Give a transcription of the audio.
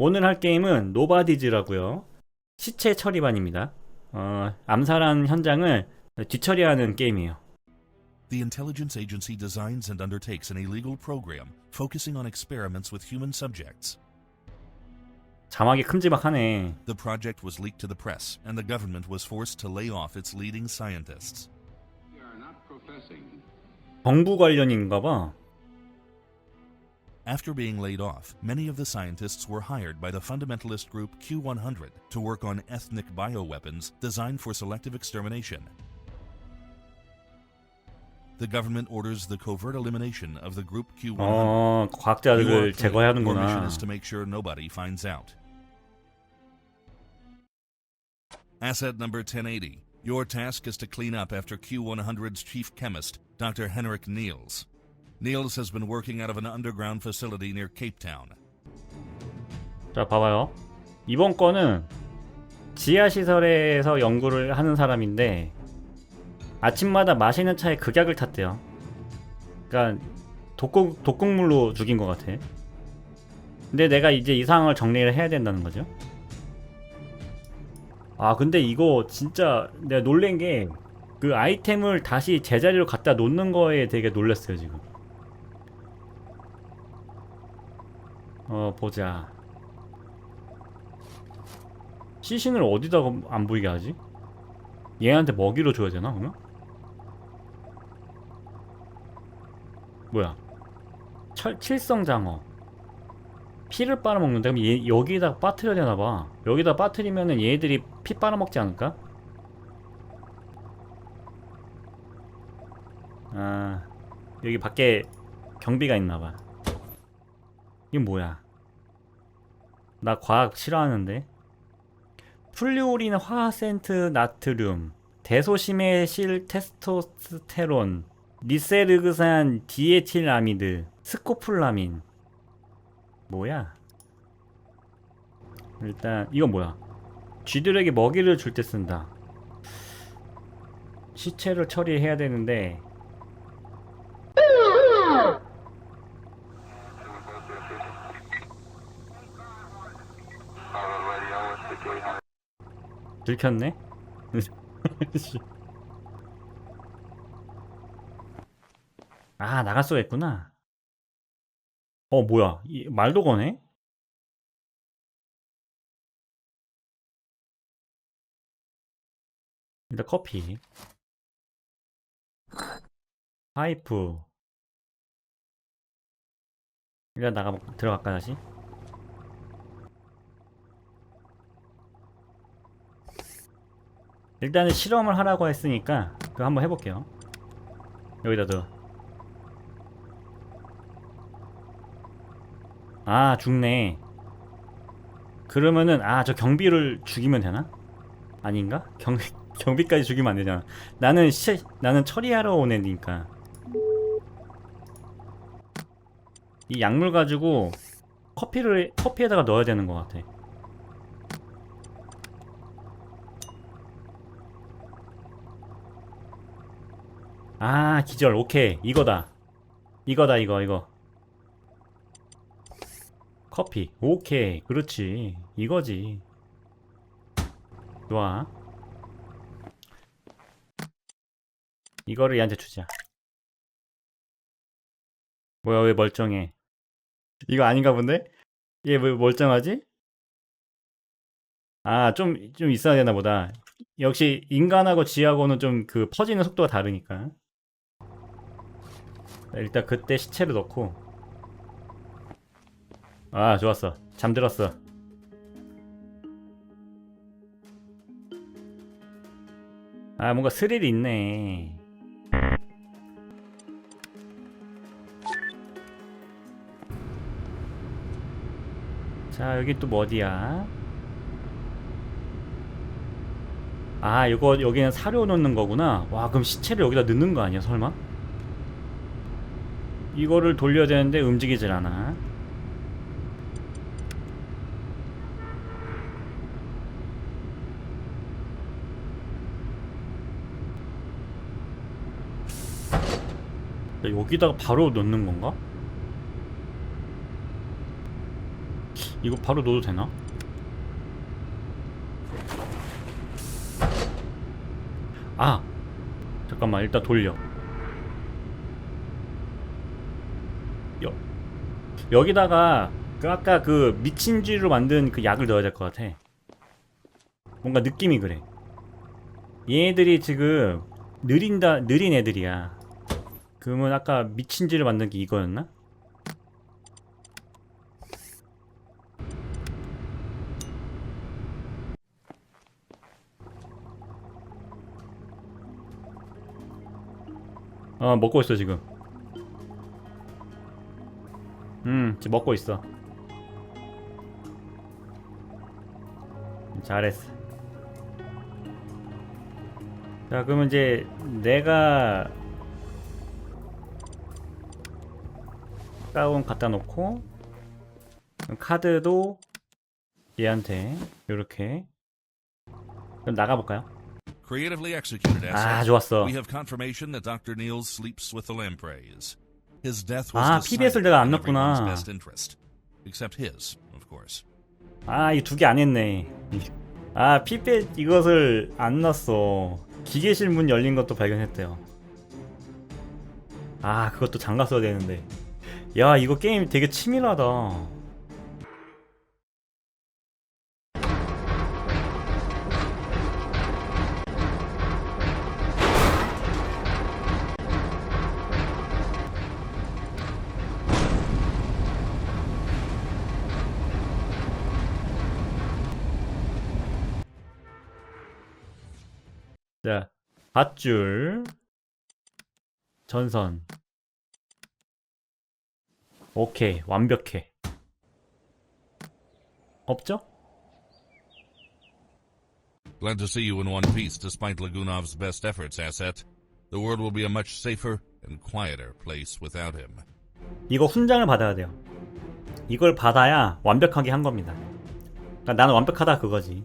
오늘 할 게임은 노바디즈라고요. 시체 처리반입니다. 어, 암살한 현장을 뒤처리하는 게임이에요. The intelligence agency designs and undertakes an illegal program focusing on experiments with human subjects. 자막이 큼지막하네. The project was leaked to the press, and the government was forced to lay off its leading scientists. 정부 관련인가 봐. After being laid off, many of the scientists were hired by the fundamentalist group Q100 to work on ethnic bioweapons designed for selective extermination. The government orders the covert elimination of the group Q100. 어, You are 과학자들을 clear. Your mission 제거하는구나. is to make sure nobody finds out. Asset number 1080. Your task is to clean up after Q100's chief chemist, Dr. Henrik Niels. Niels has been working out of an underground facility near Cape Town. 자, 봐봐요. 이번 거는 지하 시설에서 연구를 하는 사람인데 아침마다 마시는 차에 극약을 탔대요. 그러니까 독극, 독극물로 죽인 것 같아. 근데 내가 이제 이 상황을 정리를 해야 된다는 거죠. 아, 근데 이거 진짜 내가 놀란 게 그 아이템을 다시 제자리로 갖다 놓는 거에 되게 놀랐어요, 지금. 어, 보자. 시신을 어디다가 안 보이게 하지? 얘한테 먹이로 줘야 되나 그러면? 뭐야? 철 칠성장어 피를 빨아먹는데 그럼 얘 여기다 빠뜨려야 되나봐 여기다 빠뜨리면은 얘들이 피 빨아먹지 않을까? 아 여기 밖에 경비가 있나봐 이건 뭐야 나 과학 싫어하는데 플루오린 화센트 나트륨, 대소시메실 테스토스테론, 리세르그산 디에틸아미드, 스코플라민. 뭐야? 일단 이건 뭐야? 쥐들에게 먹이를 줄 때 쓴다. 시체를 처리해야 되는데 들켰네? 아 있구나 어 뭐야 이, 말도 거네? 일단 커피 파이프 일단 나가 들어갈까 다시? 일단은 실험을 하라고 했으니까 그거 한번 해볼게요 여기다 둬. 아 죽네 그러면은 아 저 경비를 죽이면 되나? 아닌가? 경, 경비까지 죽이면 안 되잖아 나는 시, 나는 처리하러 온 애니까 이 약물 가지고 커피를 커피에다가 넣어야 되는 것 같아 아 기절. 오케이. 이거다. 이거다 이거 이거. 커피. 오케이. 그렇지. 이거지. 좋아. 이거를 얘한테 주자. 뭐야 왜 멀쩡해? 이거 아닌가 본데? 얘 왜 멀쩡하지? 아 좀 좀 있어야 되나 보다. 역시 인간하고 쥐하고는 좀 그 퍼지는 속도가 다르니까 일단 그때 시체를 넣고. 아 좋았어. 잠들었어. 아 뭔가 스릴이 있네. 자 여기 또 뭐 어디야? 아 이거 여기는 사료 넣는 거구나. 와 그럼 시체를 여기다 넣는 거 아니야 설마? 이거를 돌려야 되는데 움직이질 않아. 여기다가 바로 넣는 건가? 이거 바로 넣어도 되나? 아 잠깐만 일단 돌려 여, 여기다가 그 아까 그 미친 쥐로 만든 그 약을 넣어야 될 것 같아. 뭔가 느낌이 그래. 얘네들이 지금 느린다 느린 애들이야. 그러면 아까 미친 쥐를 만든 게 이거였나? 어 먹고 있어 지금 음 지금 먹고 있어 잘했어 자 그러면 이제 내가 가운 갖다 놓고 카드도 얘한테 요렇게 그럼 나가볼까요? 아. 좋았어 We have confirmation that Dr. Niels sleeps with the lampreys. His death was 아, PBS를 내가 안 넣었구나. best interest, except his, of course. 아, 이 두 개 안 했네. 아, 피페 이것을 안 넣었어. 기계실 문 열린 것도 발견했대요. 아, 그것도 장갑 써야 되는데. 야, 이거 게임 되게 치밀하다. 밧줄. 전선. 오케이, 완벽해. 없죠? Glad to see you in one piece despite Lagunov's best efforts, asset. The world will be a much safer and quieter place without him. 이거 훈장을 받아야 돼요. 이걸 받아야 완벽하게 한 겁니다. 그러니까 나는 완벽하다 그거지.